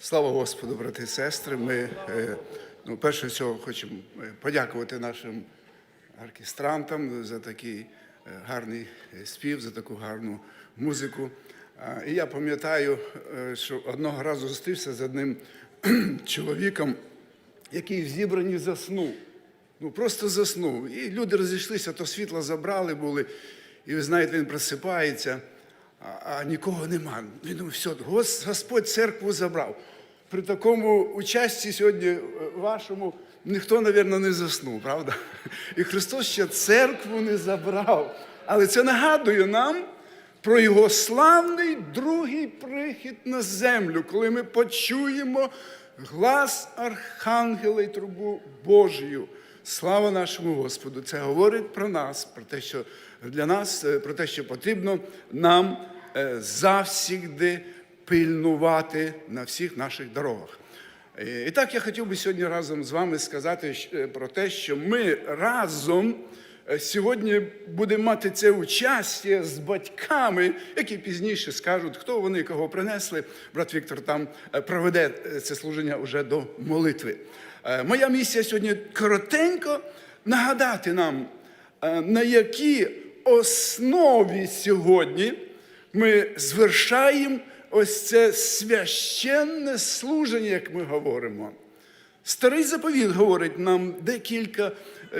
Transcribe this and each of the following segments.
Слава Господу, брати і сестри. Ми е, ну, перше всього хочемо е, подякувати нашим оркестрантам за такий е, гарний спів, за таку гарну музику. І я пам'ятаю, що одного разу зустрівся з одним чоловіком, який в зібранні заснув. Ну просто заснув. І люди розійшлися, то світло забрали були. І ви знаєте, він просипається, а, нікого нема. Він думає, все, Господь церкву забрав. При такому участі сьогодні е, вашому ніхто, мабуть, не заснув, правда? І Христос ще церкву не забрав. Але це нагадує нам про його славний другий прихід на землю, коли ми почуємо глас Архангела і трубу Божою. Слава нашому Господу! Це говорить про нас, про те, що для нас, е, про те, що потрібно нам завсігди пильнувати на всіх наших дорогах. Е, І так я хотів би сьогодні разом з вами сказати е, про те, що ми разом е, сьогодні будемо мати це участя з батьками, які пізніше скажуть, хто вони, кого принесли. Брат Віктор там е, проведе е, це служення вже до молитви. Е, Моя місія сьогодні коротенько нагадати нам, е, на якій основі сьогодні ми звершаємо ось це священне служення, як ми говоримо. Старий заповіт говорить нам декілька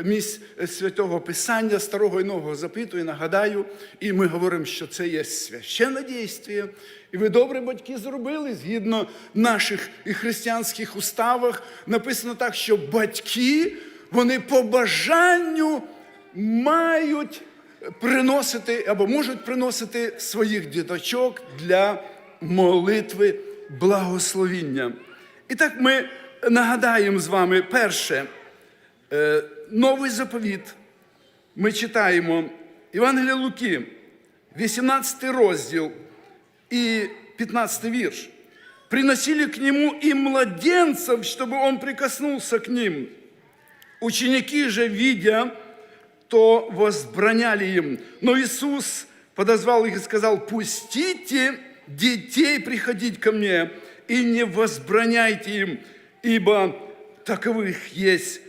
місць святого Писання, старого і нового заповіту, і нагадаю, і ми говоримо, що це є священне дійство. І ви добре батьки зробили згідно наших і християнських уставах. Написано так, що батьки, вони по бажанню мають приносити або можуть приносити своїх діточок для молитви благословіння. І так ми нагадаємо з вами перше, е, новий заповіт. Ми читаємо Євангелія Луки, 18 розділ и 15 вірш. Приносили к нему и младенцев, чтобы он прикоснулся к ним. Ученики же, видя, то возбраняли им. Но Иисус подозвал их и сказал, пустите детей приходить ко мне и не возбраняйте им, ибо таковых есть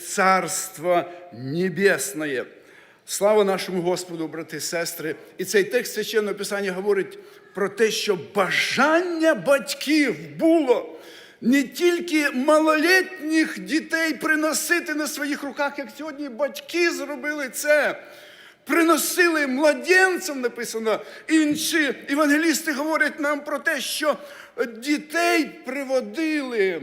Царство Небесное. Слава нашому Господу, брати і сестри. І цей текст священного Писання говорить про те, що бажання батьків було не тільки малолітніх дітей приносити на своїх руках, як сьогодні батьки зробили це. Приносили младенцям, написано, інші евангелісти говорять нам про те, що дітей приводили,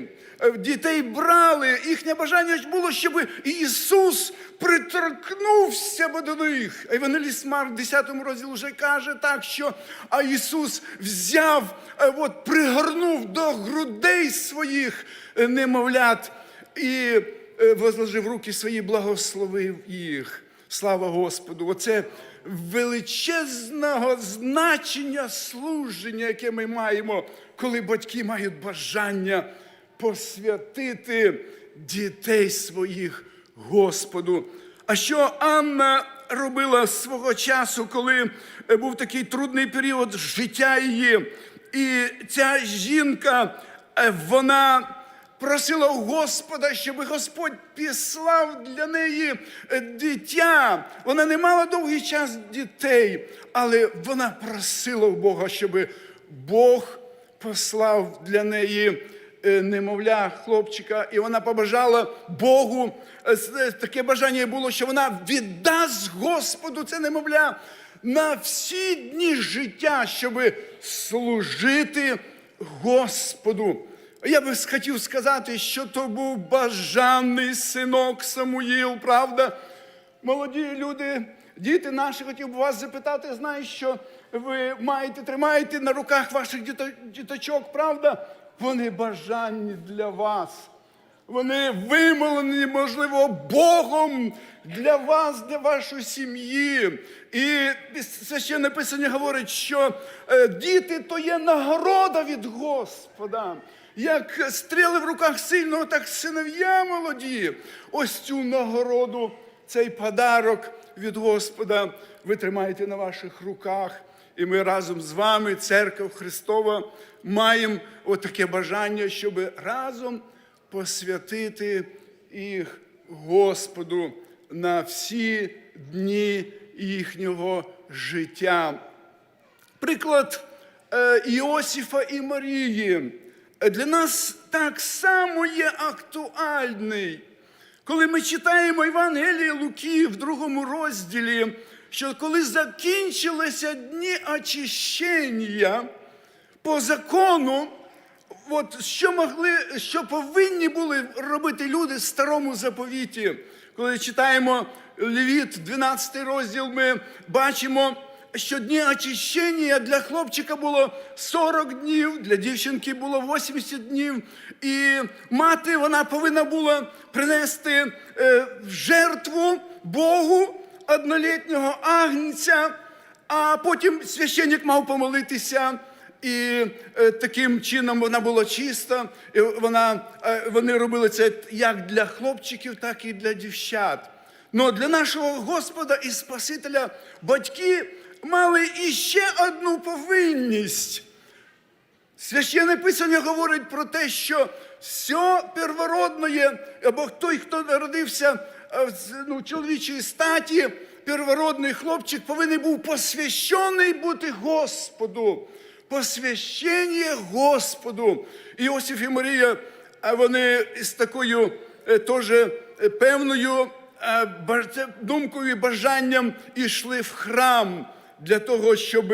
дітей брали. Їхнє бажання було, щоб Ісус приторкнувся би до них. Евангеліст Марк в 10 розділі вже каже так, що а Ісус взяв, е, от, пригорнув до грудей своїх е, немовлят і е, возложив руки свої, благословив їх. Слава Господу! Оце величезного значення служення, яке ми маємо, коли батьки мають бажання посвятити дітей своїх Господу. А що Анна робила свого часу, коли е, був такий трудний період життя її? І ця жінка, е, вона просила у Господа, щоб Господь післав для неї е, дитя. Вона не мала довгий час дітей, але вона просила у Бога, щоб Бог послав для неї немовля хлопчика, і вона побажала Богу. е, е, Таке бажання було, що вона віддасть Господу це немовля на всі дні життя, щоб служити Господу. Я би хотів сказати, що то був бажаний синок Самуїл, правда? Молоді люди, діти наші, хотів би вас запитати, знаю, що ви маєте, тримаєте на руках ваших діточок, правда? Вони бажанні для вас. Вони вимолені, можливо, Богом для вас, для вашої сім'ї. І священне писання говорить, що е, діти то є нагорода від Господа. Як стріли в руках сильного, так синов'я молоді. Ось цю нагороду, цей подарок від Господа ви тримаєте на ваших руках. І ми разом з вами, Церква Христова, маємо отаке бажання, щоб разом посвятити їх Господу на всі дні їхнього життя. Приклад е, Іосифа і Марії для нас так само є актуальний. Коли ми читаємо Євангеліє Луки в другому розділі, що коли закінчилися дні очищення по закону, от що могли, що повинні були робити люди в старому заповіті, коли читаємо Левіт, 12 розділ, ми бачимо, що дні очищення для хлопчика було 40 днів, для дівчинки було 80 днів. І мати вона повинна була принести е, в жертву Богу однолітнього агнця, а потім священник мав помолитися. І е, таким чином вона була чиста. І вона, е, вони робили це як для хлопчиків, так і для дівчат. Но для нашого Господа і Спасителя батьки мали іще одну повинність. Священне Писання говорить про те, що все первородне, або той, хто народився ну, чоловічої статі, первородний хлопчик повинен був посвящений бути Господу. Посвящення Господу. Іосиф і Марія, а вони з такою е, теж е, певною е, думкою і бажанням ішли в храм для того, щоб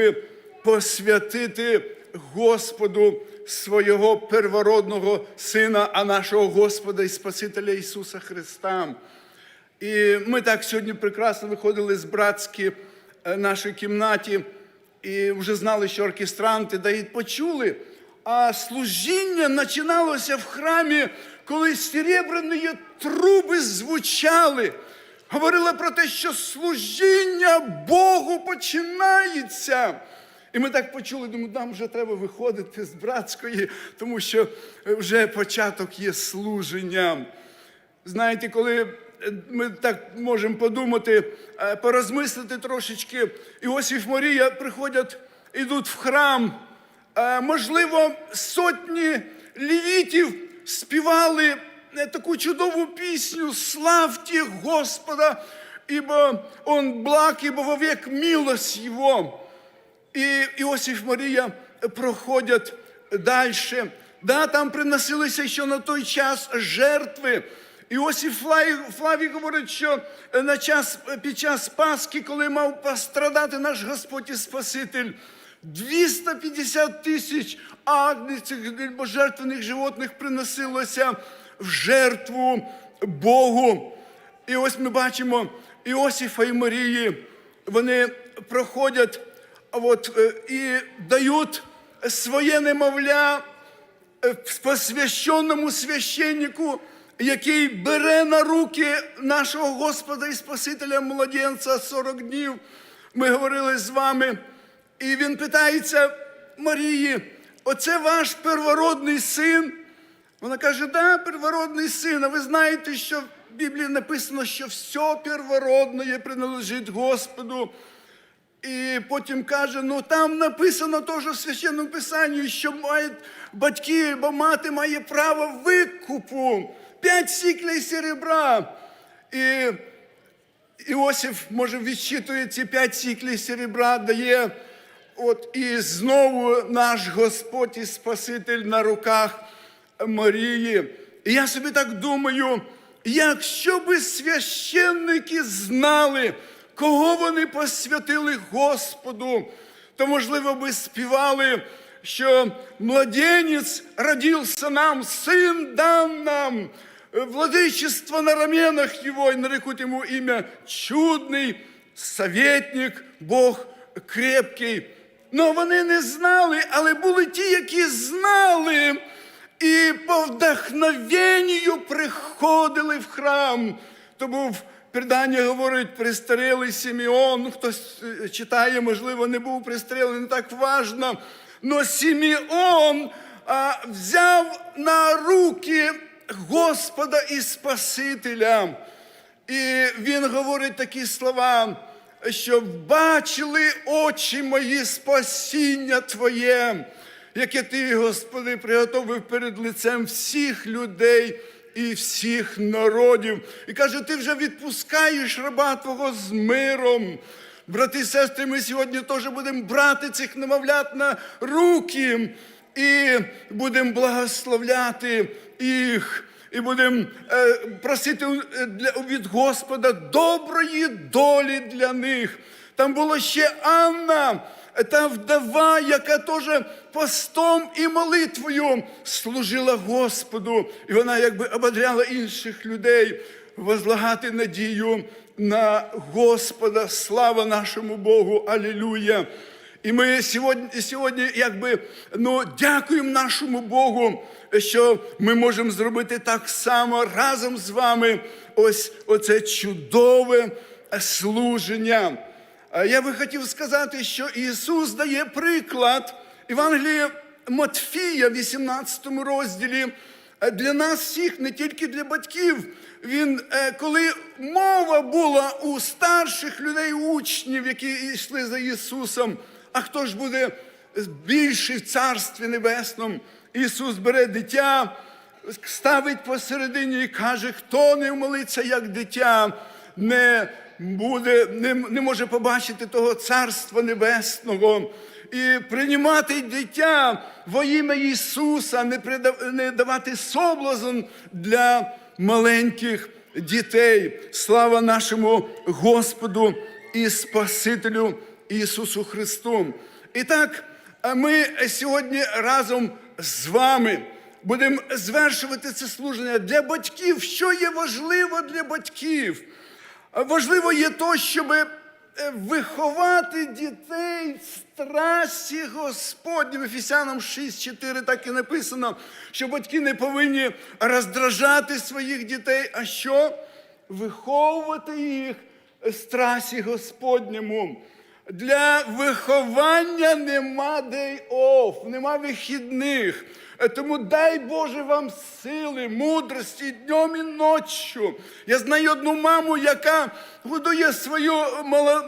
посвятити Господу свого первородного Сина, а нашого Господа і Спасителя Ісуса Христа. І ми так сьогодні прекрасно виходили з братські е, нашій кімнаті і вже знали, що оркестранти да і почули. А служіння починалося в храмі, коли серебряні труби звучали. Говорила про те, що служіння Богу починається. І ми так почули, думаю, нам вже треба виходити з братської, тому що вже початок є служенням. Знаєте, коли ми так можемо подумати, е, порозмислити трошечки, Іосиф Марія приходять, йдуть в храм. Е, Можливо, сотні лівітів співали е, таку чудову пісню «Славьте Господа, ибо Он благ, ибо вовек милость Его». І Іосиф Марія проходять далі. Да, там приносилися ще на той час жертви. Іосиф Флавій, Флавій говорить, що на час, під час Пасхи, коли мав пострадати наш Господь і Спаситель, 250 тисяч агнців або животних приносилося в жертву Богу. І ось ми бачимо Іосифа і Марії, вони проходять от, е, і дають своє немовля е, посвященному священнику, який бере на руки нашого Господа і Спасителя младенця 40 днів. Ми говорили з вами, і він питається Марії, оце ваш первородний син. Вона каже, да, первородний син, а ви знаєте, що в Біблії написано, що все первородне приналежить Господу. І потім каже: ну там написано теж в священному писанні, що мають батьки або мати має право викупу п'ять сіклей серебра. І Іосиф, може, відчитує ці п'ять сіклей серебра, дає. От і знову наш Господь і Спаситель на руках Марії. І я собі так думаю, якщо би священники знали, кого вони посвятили Господу, то, можливо, би співали, що младенець родився нам, син дан нам, владычество на раменах его, и нарекут ему имя чудный, советник, Бог крепкий. Но вони не знали, але були ті, які знали, і по вдохновенню приходили в храм. То був предання говорить, пристарілий Сімеон. Ну, хтось е, читає, можливо, не був пристрілений, не так важно. Но Сімеон а, взяв на руки Господа і Спасителя. І він говорить такі слова. щоб бачили очі мої спасіння Твоє, яке Ти, Господи, приготовив перед лицем всіх людей і всіх народів. І каже, ти вже відпускаєш раба Твого з миром. Брати і сестри, ми сьогодні теж будемо брати цих немовлят на руки і будемо благословляти їх. І будемо е, просити е, від Господа доброї долі для них. Там була ще Анна, та вдова, яка теж постом і молитвою служила Господу. І вона якби ободряла інших людей возлагати надію на Господа. Слава нашому Богу! Алілуя! І ми сьогодні, сьогодні якби, ну, дякуємо нашому Богу, що ми можемо зробити так само разом з вами ось оце чудове служення. Я би хотів сказати, що Ісус дає приклад Євангелія Матфія, 18 розділі, для нас всіх, не тільки для батьків. Він, е, коли мова була у старших людей, учнів, які йшли за Ісусом, а хто ж буде більший в Царстві Небесному? Ісус бере дитя, ставить посередині і каже, хто не молиться як дитя, не буде, не, не може побачити того Царства Небесного. І приймати дитя во ім'я Ісуса, не, придав, не давати соблазн для маленьких дітей. Слава нашому Господу і Спасителю Ісусу Христу. І так, ми сьогодні разом з вами будемо звершувати це служення для батьків. Що є важливо для батьків? Важливо є то, щоб виховати дітей в страсті Господнім. Ефесянам 6,4 так і написано, що батьки не повинні роздражати своїх дітей, а що? Виховувати їх в страсі Господньому. Для виховання нема day off, нема вихідних. Тому дай Боже вам сили, мудрості днем і ночью. Я знаю одну маму, яка годує свою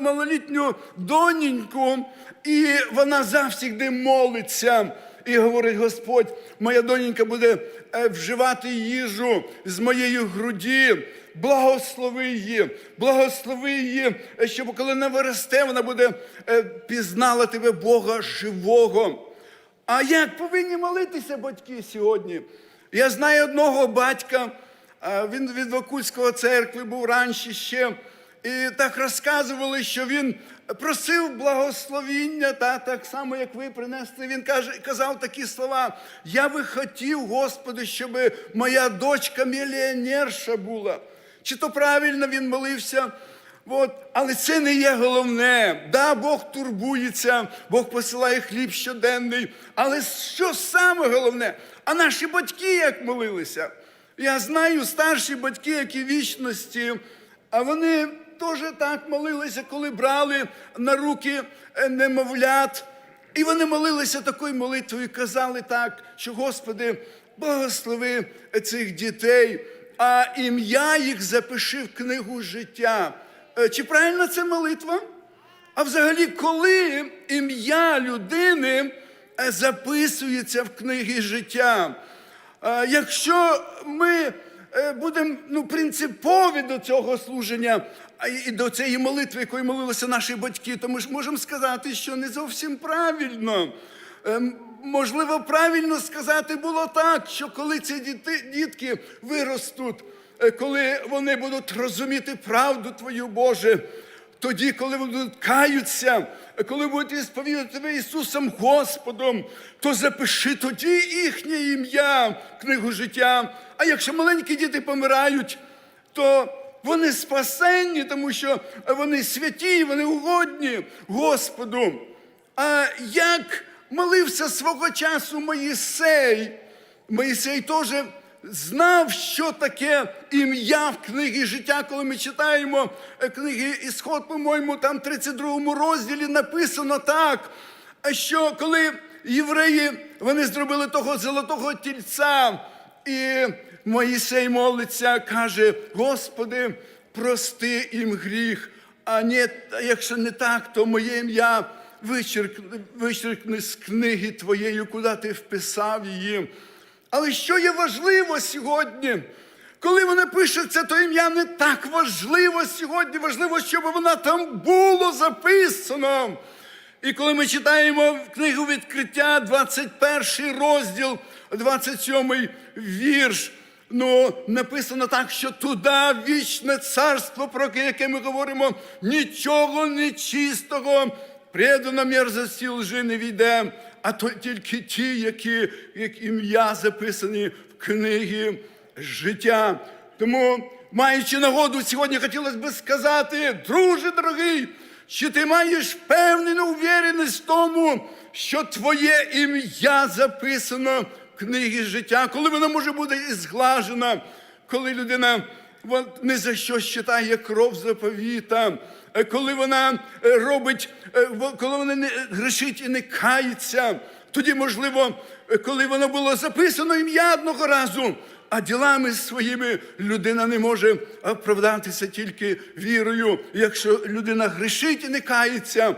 малолітню доненьку, і вона завжди молиться. І говорить Господь, моя донька буде вживати їжу з моєї груді. Благослови її, благослови її, щоб коли вона виросте, вона буде пізнала тебе Бога живого. А як повинні молитися батьки сьогодні? Я знаю одного батька, він від Вакульської церкви був раніше ще. І так розказували, що він просив благословіння, та, так само, як ви принесли. Він каже, казав такі слова: Я би хотів, Господи, щоб моя дочка мільйонерша була. Чи то правильно він молився? От. Але це не є головне. Да, Бог турбується, Бог посилає хліб щоденний. Але що саме головне? А наші батьки як молилися? Я знаю старші батьки, які вічності, а вони теж так молилися, коли брали на руки немовлят. І вони молилися такою молитвою казали так, що Господи, благослови цих дітей, а ім'я їх запиши в книгу життя. Чи правильна це молитва? А взагалі, коли ім'я людини записується в книгі життя? Якщо ми будемо ну, принципові до цього служення і до цієї молитви, якою молилися наші батьки, то ми ж можемо сказати, що не зовсім правильно. Можливо, правильно сказати було так, що коли ці діти, дітки виростуть, коли вони будуть розуміти правду Твою, Боже, тоді, коли вони каються, коли будуть сповідати Тебе Ісусом Господом, то запиши тоді їхнє ім'я книгу життя. А якщо маленькі діти помирають, то вони спасенні, тому що вони святі, вони угодні Господу. А як молився свого часу Моїсей, Моїсей теж знав, що таке ім'я в книгі життя, коли ми читаємо книги Ісход, по-моєму, там в 32 розділі написано так, що коли євреї вони зробили того золотого тільця, і Моїсей молиться, каже: Господи, прости їм гріх. а ні, якщо не так, то моє ім'я вичеркни, вичеркни з книги твоєї, куди ти вписав її. Але що є важливо сьогодні? Коли вона пише це, то ім'я не так важливо сьогодні. Важливо, щоб вона там було записано. І коли ми читаємо книгу відкриття, 21 розділ, 27 вірш, ну, написано так, що туди вічне царство, про яке ми говоримо, нічого нечистого, предано мерзості лжи не війде, а то тільки ті, які, як ім'я записані в книгі життя. Тому, маючи нагоду, сьогодні хотілося б сказати, друже дорогий, що ти маєш певну увіреність в тому, що твоє ім'я записано в книгі життя, коли воно може бути і зглажено, коли людина не за що читає кров заповіта, е, коли вона е, робить, е, коли вона не грішить і не кається, тоді, можливо, коли воно було записано ім'я одного разу, а ділами своїми людина не може оправдатися тільки вірою. Якщо людина грішить і не кається,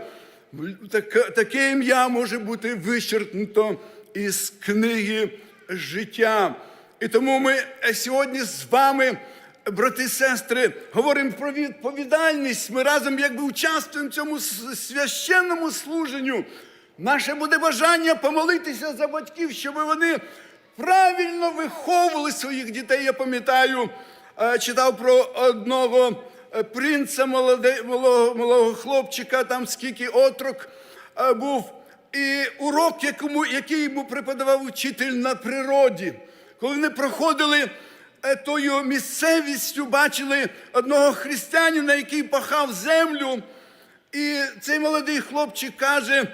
таке, ім'я може бути вичеркнуто із книги життя. І тому ми сьогодні з вами, брати і сестри, говоримо про відповідальність. Ми разом якби участвуємо в цьому священному служенню. Наше буде бажання помолитися за батьків, щоб вони правильно виховували своїх дітей. Я пам'ятаю, е, читав про одного е, принца, молоде, малого хлопчика, там скільки отрок е, був. І урок, якому, який йому преподавав учитель на природі, коли вони проходили е, тою місцевістю, бачили одного християнина, який пахав землю. І цей молодий хлопчик каже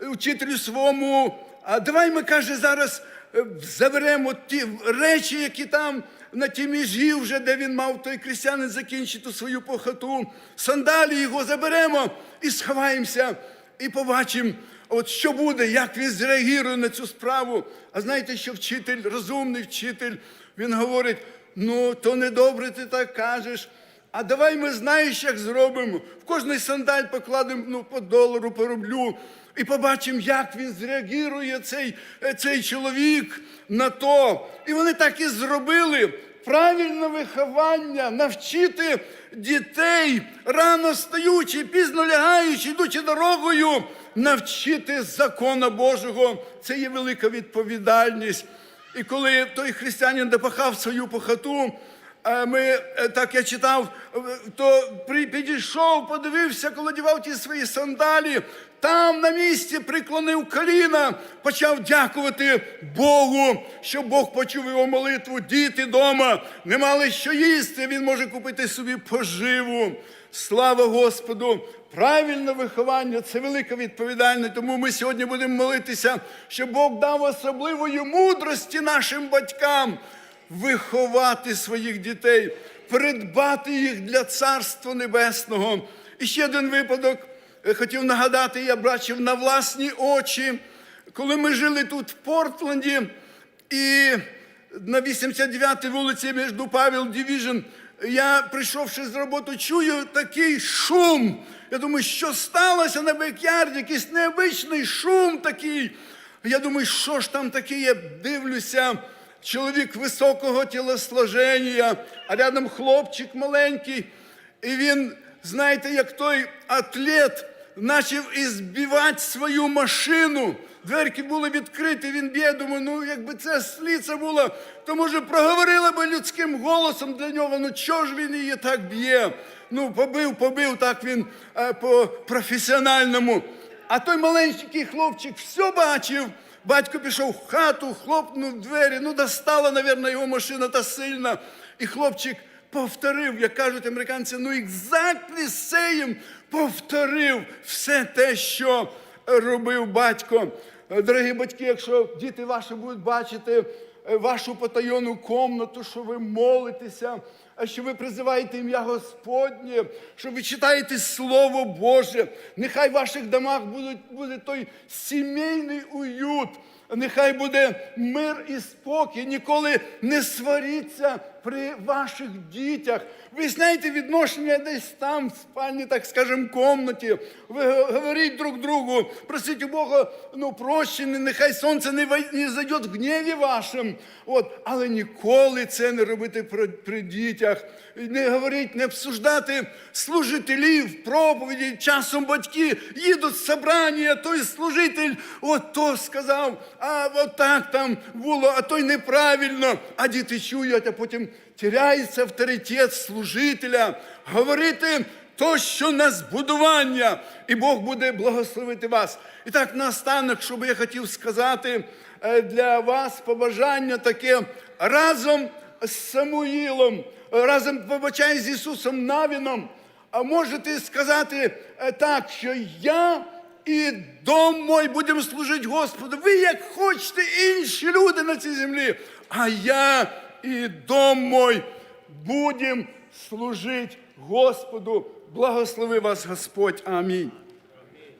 учителю своєму, а давай ми каже, зараз е, заберемо ті речі, які там на тій межі, вже, де він мав той крістянин закінчити свою похоту, сандалі його заберемо і сховаємося, і побачимо, от що буде, як він зреагує на цю справу. А знаєте, що вчитель, розумний вчитель, він говорить: ну, то недобре ти так кажеш. А давай ми знаєш, як зробимо. В кожний сандаль покладемо ну, по долару, по рублю, і побачимо, як він зреагує, цей, е, цей чоловік на то. І вони так і зробили. Правильне виховання, навчити дітей, рано стаючи, пізно лягаючи, йдучи дорогою, навчити закона Божого. Це є велика відповідальність. І коли той християнин допахав свою похоту, а ми, е, так я читав, е, то підійшов, подивився, коли дівав ті свої сандалі, там на місці приклонив коліна, почав дякувати Богу, що Бог почув його молитву. Діти вдома не мали що їсти, він може купити собі поживу. Слава Господу! Правильне виховання це велика відповідальність. Тому ми сьогодні будемо молитися, щоб Бог дав особливої мудрості нашим батькам виховати своїх дітей, придбати їх для Царства Небесного. І ще один випадок хотів нагадати, я бачив на власні очі, коли ми жили тут в Портленді, і на 89-й вулиці між Павел Дивіжн, я, прийшовши з роботи, чую такий шум. Я думаю, що сталося на бекярді, якийсь необичний шум такий. Я думаю, що ж там таке? Я дивлюся, чоловік високого тілосложення, а рядом хлопчик маленький. І він, знаєте, як той атлет, почав ізбивати свою машину. Дверки були відкриті, він б'є, думаю, ну якби це сліце було, то може проговорила би людським голосом для нього, ну чого ж він її так б'є? Ну, побив, побив, так він е, по професіональному. А той маленький хлопчик все бачив. Батько пішов в хату, хлопнув двері, ну достала, мабуть, його машина та сильна. І хлопчик повторив, як кажуть американці, ну exactly same, повторив все те, що робив батько. Е, Дорогі батьки, якщо діти ваші будуть бачити е, вашу потайону комнату, що ви молитеся, а що ви призиваєте ім'я Господнє, що ви читаєте Слово Боже. Нехай в ваших домах буде, буде той сімейний уют. Нехай буде мир і спокій, ніколи не сваріться при ваших дітях. Ви знаєте відношення десь там, в спальні, так скажемо, комнаті. Ви говоріть друг другу, просіть у Бога ну, прощення, нехай сонце не, зайде в гніві вашим. От, але ніколи це не робити при, при дітях. Не говоріть, не обсуждати служителів, проповіді. Часом батьки їдуть з собрання, той служитель, от то сказав, а от так там було, а той неправильно. А діти чують, а потім теряється авторитет служителя. Говорити то, що на збудування, і Бог буде благословити вас. І так, наостанок, що би я хотів сказати е, для вас побажання таке разом з Самуїлом, разом побачай з Ісусом Навіном. А можете сказати е, так, що я і дом мой будемо служити Господу. Ви як хочете інші люди на цій землі, а я і дом мой будемо служити Господу. Благослови вас Господь. Амінь.